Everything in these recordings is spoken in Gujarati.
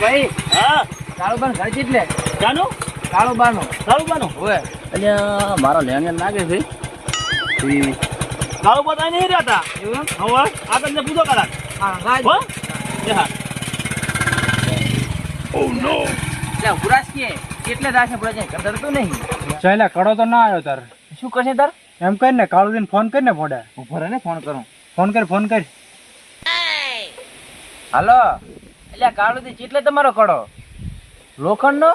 ભાઈ? હા. કાળુબાન ઘર કેટલે? જાનું કાળુબાનું. સારું બાનું હોય એટલે મારો લેંગન લાગે છે. કાળું બતા નહીં રહ્યા એવું હતા હવે આ તમને પૂછો કરા હા હો? લે કે કેટલે રાખે પડે છે કરતા તો નહીં. ચાલ્યા કડો તો ના આવ્યો તાર. શું કરશે તાર? એમ કરીને કાળુદીન ફોન કરીને ફોડે. ઊભો રહે ને ફોન કરું. ફોન કર ફોન કર. હાલો. એટલે કાળુથી ચીટલે તમારો કડો. લોખંડનો?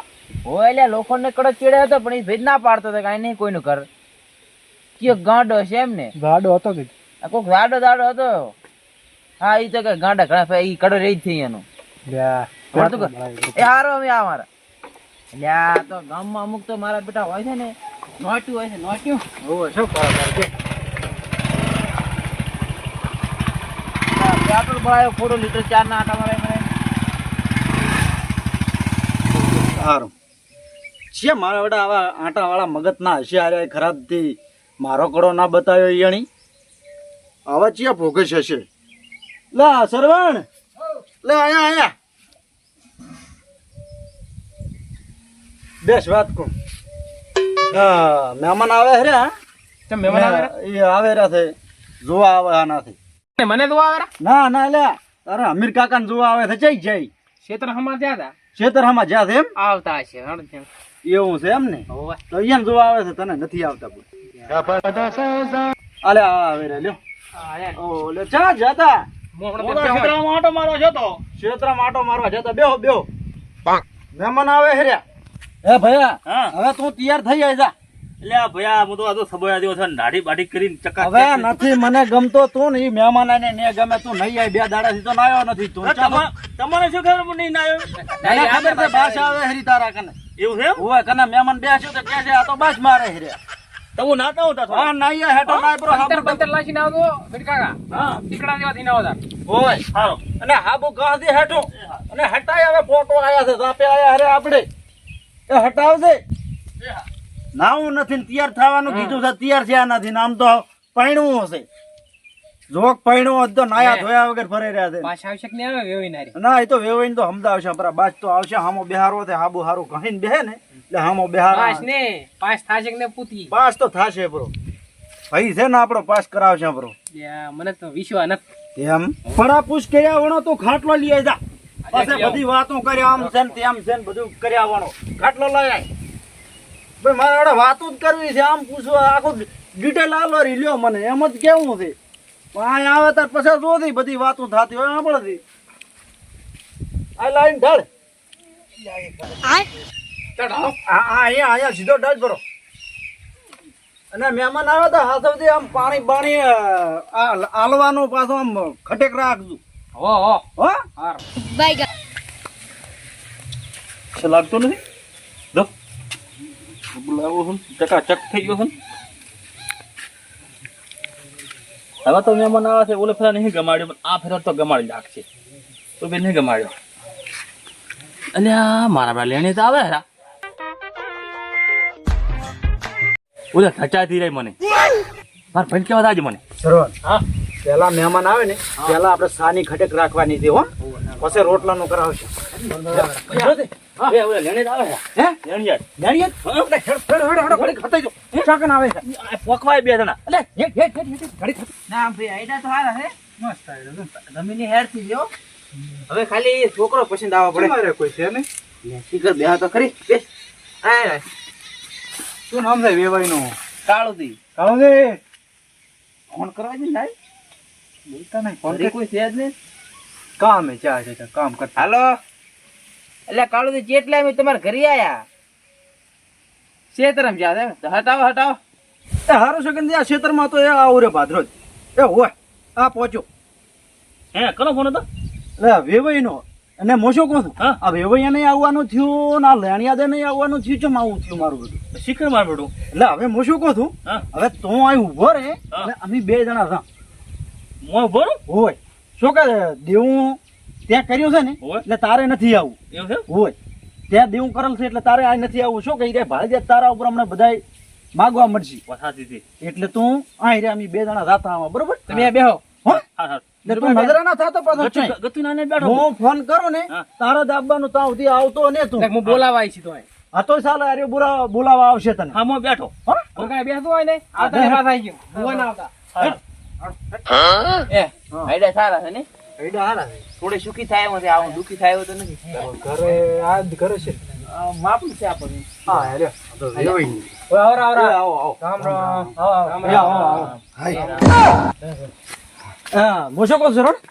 હોય એટલે લોખંડનો કડો ચીડ્યો હતો પણ એ ભેજ ના પાડતો હતો કાંઈ નહીં કોઈનું ઘર. કયો ગાંડો છે એમ ને? ગાડો હતો કે? કોઈક કોક દાડો હતો. હા એ તો કે ગાંડા ઘણા એ કડો રહી જ થઈ એનું. લ્યા? એ હારો અમે આ મારા એટલે તો ગામમાં અમુક તો મારા બેટા હોય છે ને નોટ્યું હોય છે નોટ્યું. હોવે શું કરો પેટ્રોલ ભરાયો ફોટો લીટર ચાર ના આટા મારે મારે સારું છે મારા વડા આવા આટા વાળા મગજ ના હશે આરે ખરાબથી મારો કડો ના બતાવ્યો ઈયણી આવા ચિયા ભોગસ હશે? લા સરવણ! લે આયા આયા. બેસ વાત કો હા મહેમાન આવે હરે તે તમે મહેમાન આવે એ આવે રહ્યા છે. જોવા આવે આના થી મને જોવા આવે ના ના લે. અરે અમીર કાકા ને જોવા આવે છે. જઈ જઈ. ક્ષેત્ર હમણાં ત્યાં હતા ખેતરમાં જ્યાં છે એમ? આવતા છે એવું છે એમ ને? તો અહીંયા જોવા આવે છે તને નથી આવતા પણ અલે આવે રે લ્યો. ઓલે ચા જતા. ખેતરામાં આંટો મારો જતો. તો ક્ષેત્ર માટો મારવા જતા. બેહો બેહો. મહેમાન આવે હેર્યા એ ભૈયા હા. હવે તું તૈયાર થઈ જાય જા. એટલે આ ભૈયા હું તો આ તો સબોયા જેવો છે ને દાઢી બાઢી કરીને ચકા હવે નથી મને ગમતો તું ને મહેમાન ને ને ગમે તું નહીં આવી બે દાડાથી તો નાયો નથી તું. તમારે શું ખબર મને નહીં આવ્યો? ખબર છે બાસ આવે હરી તારા કને. એવું છે? કને મહેમાન બેસ્યો તો કે છે આ તો બાસ મારે હેર્યા તો હું થોડા. હા નાઈએ હેઠો નાય બ્રો હાબુ બંતર લાસી ના હા. ટીકડા ના ઓય સારો. અને હાબુ ગાહ દે હેઠો. અને હટાય હવે ફોટો આયા છે સાપે આયા હરે આપણે. એ હટાવજે. નાવું નથી તૈયાર થવાનું કીધું છે તૈયાર છે નથી ને આમ તો પૈણું હશે. જોક પૈણું હોત તો નાયા ધોયા વગર ફરે રહ્યા છે. પાછા આવશે કે નહીં આવે વેવી ના એ તો વેવાઈ તો હમદાવશે આપણા બાજ તો આવશે હામો બિહારો છે હાબુ હારું કહીને બેહે ને એટલે હામો બિહાર. પાસ ને પાસ થાશે કે ને પૂતી? પાસ તો થાશે બ્રો. ભાઈ છે ને આપણો પાસ કરાવશે બ્રો. મને તો વિશ્વાસ નથી. એમ? પડા પૂછ કર્યા વણો તો ખાટલો લઈ આવી જા પછી બધી વાતો કર્યા આમ છે ને તેમ છે ને બધું કર્યા વણો. ખાટલો લઈ આય. ભાઈ મારે વાતો જ કરવી છે. આમ પૂછો આખું ડિટેલ આલો લ્યો મને. એમ જ કેવું છે. પણ આ આવે તાર પછી જોતી બધી વાતો થતી હોય સાંભળતી. આ લાઈન ઢાળ. આ આ અહીંયા અહીંયા સીધો ઢાળ ભરો. અને મહેમાન આવે તો હાથવથી આમ પાણી પાણી આ આલવાનું પાછું આમ ખટેક રાખજો. હો હો. હો? છે લાગતો નથી? બોલાવો છું. ચકાચક થઈ ગયો છું. હવે તો મહેમાન આવે છે ઓલે ફેરા નહીં ગમાડ્યો પણ આ ફેરા તો ગમાડી નાખશે. તો બે નહીં ગમાડ્યો. અને આ મારા બા લેણી તો આવે હેરા. ઓલે ખચાતી રહી મને. મારા ભાઈ કેવા આજે મને? સરવન હા? પેલા મહેમાન આવે ને પેલા આપણે સાની ખટેક રાખવાની છે હો. પછી રોટલાનું કરાવશે. એ ઓલે લેણી આવે? હે? લેણી યાર જાણીએ હેડ હેડ હેડ હેડ ઘડી ખતાઈ જો ચાકન આવે છે. પોકવાય બે જણા. અલે હેડ હેડ હેડ હેડ ઘડી ના ભાઈ આઈડા તો હારા હે. જમીનની હેરથી લ્યો હવે ખાલી છોકરો પસંદ આવવા પડે. મારે કોઈ છે ને શીખર બે તો ખરી. બેસ આ શું નામ છે વેવાઈ નું કાળુદી? કાળો ફોન કરવા છે ને બોલતા નહીં ફોન કોઈ છે જ નહીં. કામ હે ચા છે કામ કરતા. હાલો. એટલે કાળું દી જેટલા અમે તમારા ઘરે આયા. શેતરમ જા હટાવો હટાવો. એ હારું સગન આ ક્ષેત્રમાં તો એ આવું રે ભાદરો એ હોય. આ પહોંચ્યો હે કોનો ફોન હતો? એટલે વેવાઈનો. અને મોશો કહું છું? હા. આ વેવૈયા નહીં આવવાનું થયું ના લેણિયાદે નહીં આવવાનું થયું? ચમ આવું થયું મારું બધું? શીખર માર બેટું. એટલે હવે હું શું કહું છું હવે તું અહીં ઊભો રે હા. અમે બે જણા હતા મોં ઊભો હોય. શું કે દેવું? ત્યાં કર્યું છે ને એટલે તારે નથી આવું. એવું છે? હોય. ત્યાં દેવું કરેલ છે એટલે તારે આ નથી આવું. શું કહી રે ભાઈ તારા ઉપર અમને બધા માગવા મળશે. એટલે તું આ રે અમે બે જણા રાતા આવા બરોબર? તમે બેહો હો? હા હા. ને તું નજરે ના થતો પાછો ગતું ચોય. ગતું નાને બેઠો હું ફોન કરો ને તારા દાબાનું ત્યાં સુધી આવતો ને તું. હું બોલાવા આવી છું તો હા તો ચાલો અરે બોલા બોલાવા આવશે તને. હા હું બેઠો. હા? હું હોય ને આવતા ને પાછા આવી ગયું. ભૂવા આવતા એ આઈડિયા સારા છે ને? આઈડિયા હારા છે. થોડી સુખી થાય એમ આવું દુખી થાય તો નથી ઘરે આ ઘરે છે. આ છે આપણને હા હેલ્યો તો જોઈ લે. આવરા આવરા આવો આવો. રામ રામ. આવો આવો. આવો હા હું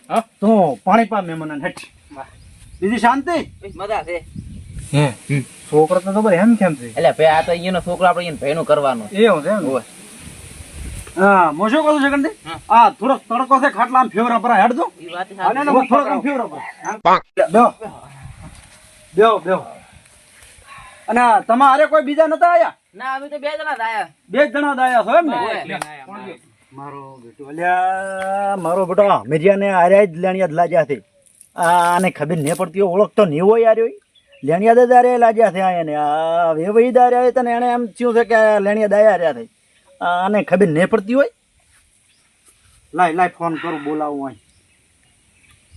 હા? તું પાણી પા મહેમાન હેઠ. બીજી શાંતિ? મજા છે. હે. છોકરો તો ખબર એમ કેમ છે? એટલે ભાઈ આ તો અહીંયાનો છોકરો આપણે અહીંયા ભાઈનું કરવાનું એવું છે એમ? હું શું કહું છું આ થોડોક તડકો છે ખાટલા આમ ફેવરા પર હેડ દો અને થોડોક આમ ફેવરા પર બેહો. બેહો બેહો. અને તમારે કોઈ બીજા નતા આયા? ના અમે તો બે જણા આયા. બે જણા આયા છો એમ ને? મારો બેટો અલ્યા મારો બેટો મેરિયાને આર્યા જ લેણિયા લાજ્યા છે. આને ખબર નહીં પડતી હોય, ઓળખતો નહીં હોય યાર હોય લેણિયા જ આર્યા લાજ્યા છે આને આ વેવઈ દાર્યા તને એને એમ થયું છે કે આ લેણિયા દાયા રહ્યા છે. આને ખબર નહીં પડતી હોય? લાય લાય ફોન કરું બોલાવું હોય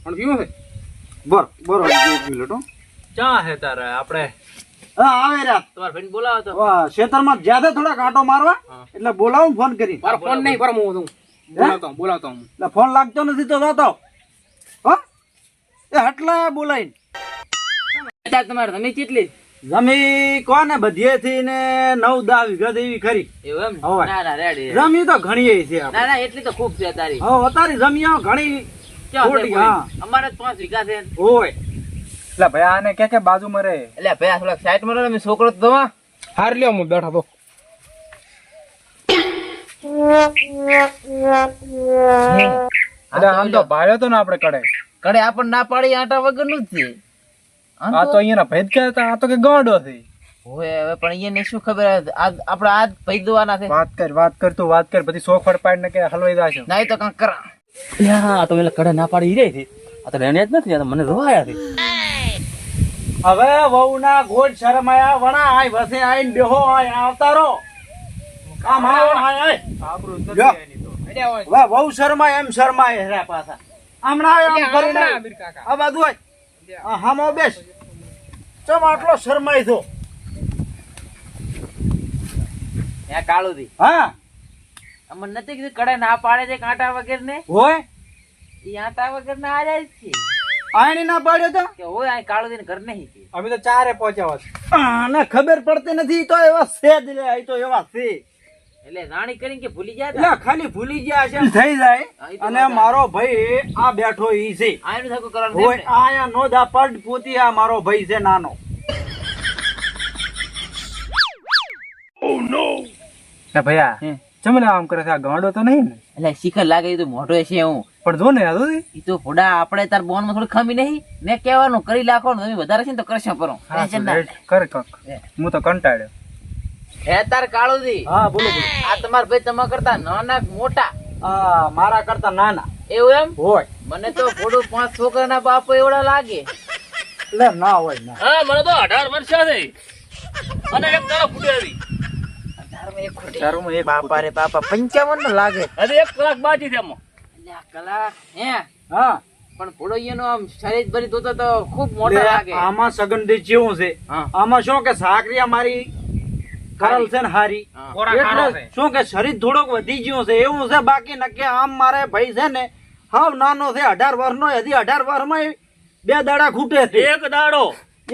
પણ પીવો છે? બર બર એક મિનિટ હો. ચા હે તારે? આપણે હા આવે રહ્યા તમારા ભાઈને બોલાવો તો. વાહ, ખેતરમાં જ્યાદા થોડા કાંટો મારવા એટલે બોલાવું ફોન કરી. મારો ફોન નહીં પર હું? બોલાવતો હું, બોલાવતો હું એટલે ફોન લાગતો નથી તો જતો. હો? એ હટલા બોલાઈ તમારે તમે કેટલી? જમી કોને બધીએથી ને નવ દા વીઘા જેવી ખરી. એવું એમ? ના ના રેડી જમી તો ઘણી છે. ના ના એટલી તો ખૂબ છે તારી. હો તારી જમી ઘણી? હા. અમારે પાંચ વીઘા છે. ઓય એટલે ભાઈ આને કે કે બાજુમાં રહે? એટલે ભાઈ થોડાક સાઈડમાં રહો છોકરો તો દવા હાર લ્યો હું બેઠો તો. અરે આમ તો ભાડ્યો તો ને આપણે કડે. કડે આપણને ના પાડી આટા વગરનું જ છે. આ તો અહીંયાના ભેદ કે આ તો કે ગાંડો છે. હોય હવે પણ અહીંયા શું ખબર? આજ આપણે આજ પૈ દવાના છે. વાત કર વાત કર તું વાત કર. બધી સોફળ પાડીને કે હલવાઈ જાશે. નહીં તો કંઈક કરા. યા આ તો એટલે કડે ના પાડી રહી હતી આ તો લેણિયા જ નથી આ તો મને રોવાયા છે. હવે વહુના ગોળ શરમાયા વણા આય વસે આઈને બેહો આય આવતારો. આમ આય આય આય. લ્યો. નથી એની તો. એટલે વહુ શરમાય એમ શરમાય હેરા પાછા. હમણાં આય, આમ એટલે કરીને કાકા. આ બધું આય. આ હામો બેસ. ચમ આટલો શરમાય છો? ત્યાં કાળું થી હા. અમને નથી કીધું કડે ના પાડે છે કાંટા વગર ને હોય? એ આંટા વગર ના આ જાય છે. આણી ના પાડ્યો તો? કે હોય આ કાળું થી ઘર નહીં અમે તો ચારે પહોંચ્યા હોત. ના ખબર પડતી નથી તો એવા છે જ લે તો એવા છે. એટલે રાણી કરીને કે ભૂલી ગયા એટલે ખાલી ભૂલી ગયા છે. થઈ જાય. હા, ઈ તો અને મારો ભાઈ આ બેઠો ઈ છે. આનું થતું કરવાનું હોય આયા નો દા પડ પોતી આ મારો ભાઈ છે નાનો. ભૈયા હમ. ચમને આમ કરે છે? આ ગાંડો તો નહીં ને? એટલે શિખર લાગે એ તો મોટો છે હું. પણ જો ને આ તો ઈ તો ફોડા આપણે તાર બોનમાં થોડી ખમી નહીં. મેં કહેવાનું કરી લાખો તમે વધારે છે ને તો કરશો ના. લેટ કર કક. હું તો કંટાળ્યો. હે તાર કાળું થી હા બોલો બોલો. આ તમાર ભાઈ તમારા કરતા નાના મોટા? આ મારા કરતા નાના. એવું એમ? હોય. મને તો ફોડું પાંચ છોકરાના બાપ એવડા લાગે. એટલે ના હોય ના. હા મને તો અઢાર વર્ષ છે. અને એક તારા ફૂટે આવી. આમ ભરી તો ખૂબ મોટા લાગે. આમાં સગનદી જેવું છે. આમાં શું કે સાકરિયા મારી કરલ છે ને હારી. એટલે શું કે શરીર થોડોક વધી ગયો છે? એવું છે બાકી નક્કી આમ મારે ભાઈ છે ને હાવ નાનો છે અઢાર વર્ષનો હજી અઢાર વર્ષમાં બે દાડા ખૂટે છે. એક દાડો.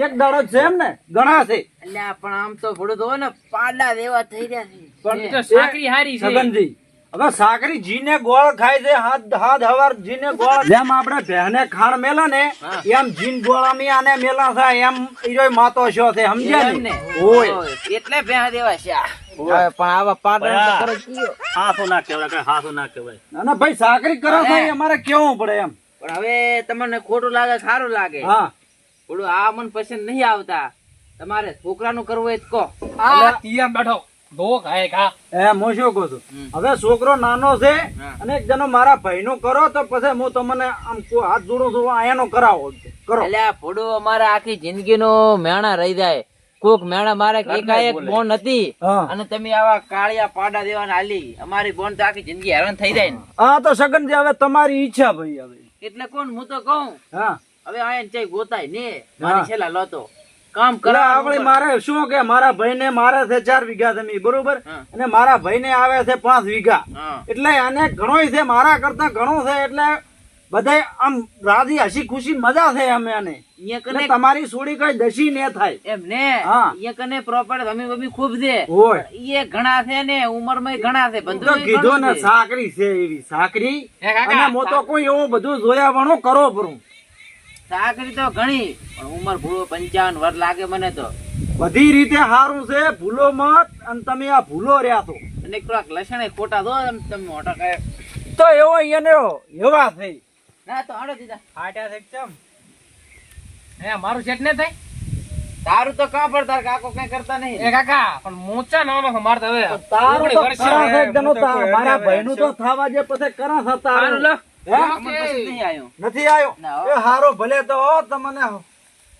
એક દાડો છે એમ ને? ઘણા છે. એટલે પણ આમ તો થોડું તો ને પાડા દેવા થઈ રહ્યા છે. પણ સાકરી હારી છે. સગનજી હવે સાકરી જીને ગોળ ખાય છે હાથ હાથ હવાર જીને ગોળ. જેમ આપણે ભેહને ખાણ મેલા ને એમ જીન ગોળામી આને મેલા થાય એમ ઈરો માતો છો છે સમજ્યા ને. ઓય એટલે ભેહા દેવા છે પણ આવા પાડા તો કરો જ કયો. ના કહેવાય કઈ હાથો ના કહેવાય. ના ના ભાઈ સાકરી કરો ભાઈ અમારે કેવું પડે એમ? પણ હવે તમને ખોટું લાગે સારું લાગે. હા. થોડું આ મન પસંદ નહીં આવતા. તમારે છોકરાનું કરવું હોય તો કહો. આ તિયામ બેઠો. એ હું શું કહું છું? હવે છોકરો નાનો છે અને મારા ભાઈ નું કરો તો પછી હું તમને આમ હાથ જોડું છું એનો કરાવો. કરો. એટલે આ ફોડું અમારે આખી જિંદગીનો મેણા રહી જાય. કોક મેણા મારે એકાએક બોન હતી અને તમે આવા કાળિયા પાડા દેવાના હાલી અમારી બોન તો આખી જિંદગી હેરાન થઈ જાય ને. આ તો સગનજી હવે તમારી ઈચ્છા ભાઈ હવે. એટલે કોણ હું તો કહું. હા. હવે આયન ચાઈ ગોતાય ને. હા. મારી છેલ્લા લોતો. કામ કરે આપણે મારે શું કે મારા ભાઈને મારે છે ચાર વીઘા જમીન બરોબર? અને મારા ભાઈને આવે છે પાંચ વીઘા. એટલે આને ઘણોય છે મારા કરતા ઘણો છે એટલે બધાય આમ રાજી હસી ખુશી મજા છે અમે આને. તમારી સોડી કઈ દશી ને થાય. એમ ને? હા. અહીંયા કને પ્રોપર્ટી તમે બબી ખૂબ છે. હોય. એ ઘણા છે ને ઉંમરમાં ઘણા છે બધું કીધો ને સાકરી છે એવી સાકરી. અને તો કોઈ એવું બધું જોયા વણો કરો પરું સાકરી તો ઘણી. ઉંમર ભૂલો પંચાવન વર્ષ લાગે મને તો. બધી રીતે સારું છે ભૂલો મત અને તમે આ ભૂલો રહ્યા છો. અને થોડાક લસણ ખોટા દો તમે મોટા કહે. તો એવો એને એવા થઈ ના તો આડો દીધા. ફાટ્યા છે ચમ હે મારું સેટ ને થાય? તારું તો કા પર તાર કાકો કઈ કરતા નહીં. એ કાકા પણ મોચા નાનો છે મારે હવે તારું તો કરા છે, એકદમ તો મારા ભાઈ ભાઈનું તો થાવા જે પછી કરા હતા તારું. લ? અમને પછી નથી આયો? એ હારો ભલે તો તમને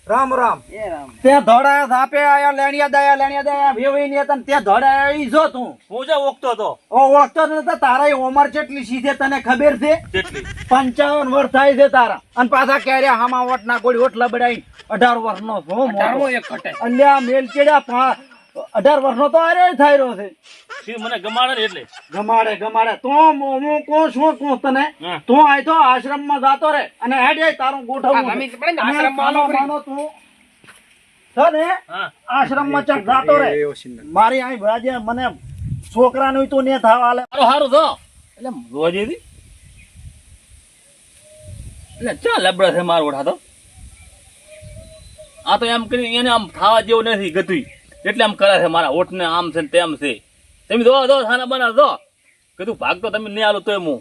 રામ રામ. એ રામ. ધોડાયા ધાપે આયા લેણિયા દયા લેણિયા દયા વેવી ને હતા તે ધોડાયા ઈ જો તું. હું જો ઓળખતો તો ઓ ઓળખતો ન તો તારા ઉંમર કેટલી સીધે તને ખબર છે? કેટલી પંચાવન વર્ષ થાય છે તારા. અને પાછા ક્યારે હામા ઓટ ના ગોળી ઓટ લબડાઈ અઢાર વર્ષ નો છો અઢારમો એક કટે અલ્યા મેલ કેડ્યા પા- અઢાર વર્ષ નો તો આર્યો થઈ રહ્યો છે. શી મને ગમાડે એટલે? ગમાડે ગમાડે. તો હું હું કોણ શું કોણ તને? તું આય તો જાતો રે અને હેડે તારું ગોઠવવું આશ્રમમાં માનો તું. છે ને? હા. આશ્રમમાં ચક જાતો રે. મારી અહીં ભાજે મને છોકરા નું તું ને થાવ આલે. તો એટલે રોજી હતી? એટલે ચા લબડા છે મારો ઓઢા તો. આ તો એમ કરી એને આમ થાવા જેવું નથી ગતું એટલે આમ કરે છે, મારા ઓઠને આમ છે ને તેમ છે. તમે દો દો ખાના બનાવ દો કીધું ભાગ તો તમે નહીં આલો તોય હું.